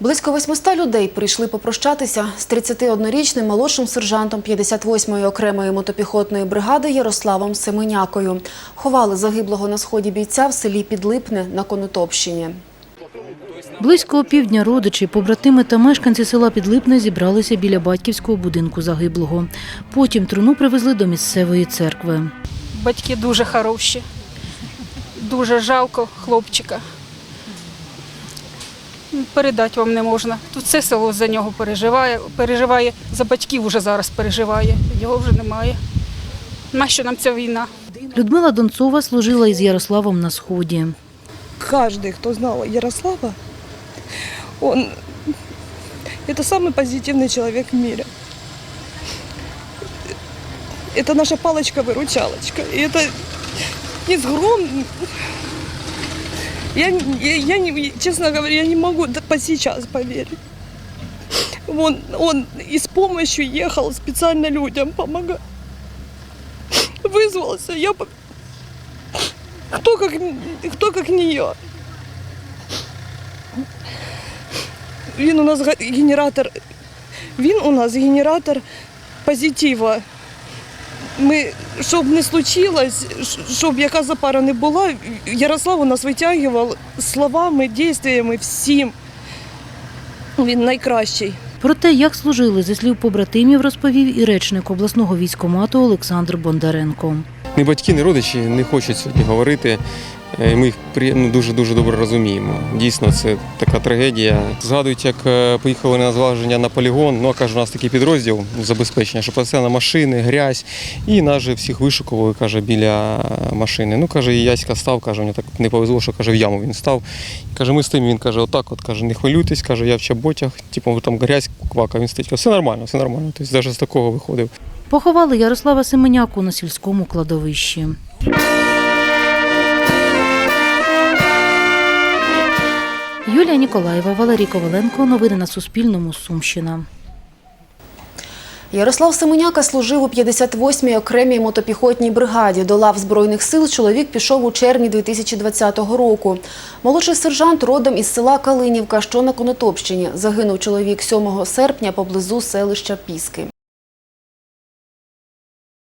Близько 800 людей прийшли попрощатися з 31-річним молодшим сержантом 58-ї окремої мотопіхотної бригади Ярославом Семенякою. Ховали загиблого на сході бійця в селі Підлипне на Конотопщині. Близько опівдня родичі, побратими та мешканці села Підлипне зібралися біля батьківського будинку загиблого. Потім труну привезли до місцевої церкви. Батьки дуже хороші. Дуже жалко хлопчика Передати вам не можна. Тут все село за нього переживає, переживає, за батьків вже зараз переживає. Його вже немає. Нащо нам ця війна? Людмила Донцова служила із Ярославом на сході. каждый, кто знал Ярослава, он это самый позитивный человек в мире. Это наша палочка-выручалочка. И это не сгром. Я, я, я не, честно говоря, я не могу по сейчас поверить. Он, он и с помощью ехал специально людям помогать. Вызвался, я кто как, кто как не я. Він у нас генератор. Він у нас генератор позитива. Ми, щоб не случилось, щоб яка запара не була, Ярослав у нас витягував словами, дійствами, всім. Він найкращий. Про те, як служили, зі слів побратимів, розповів і речник обласного військомату Олександр Бондаренко. Ні батьки, ні родичі не хочуть сьогодні говорити. Е, Ми їх ну, дуже дуже добре розуміємо. Дійсно, це така трагедія. Згадують, як е, поїхали на зваження на полігон. Ну а каже, у нас такий підрозділ забезпечення, що постійно машини, грязь, і нас же всіх вишукували, каже, біля машини. Ну каже, і Яська став, каже, мені так не повезло, що каже, в яму він став. Каже, ми з тим, він каже, отак, от каже, не хвилюйтесь, каже, я в чаботях, типу там грязь, квака, він стоїть. Все нормально, все нормально. Тобто навіть з такого виходив. Поховали Ярослава Семеняку на сільському кладовищі. Юлія Ніколаєва, Валерій Коваленко. Новини на Суспільному. Сумщина. Ярослав Семеняка служив у 58-й окремій мотопіхотній бригаді. До лав Збройних сил чоловік пішов у червні 2020 року. Молодший сержант родом із села Калинівка, що на Конотопщині. Загинув чоловік 7 серпня поблизу селища Піски.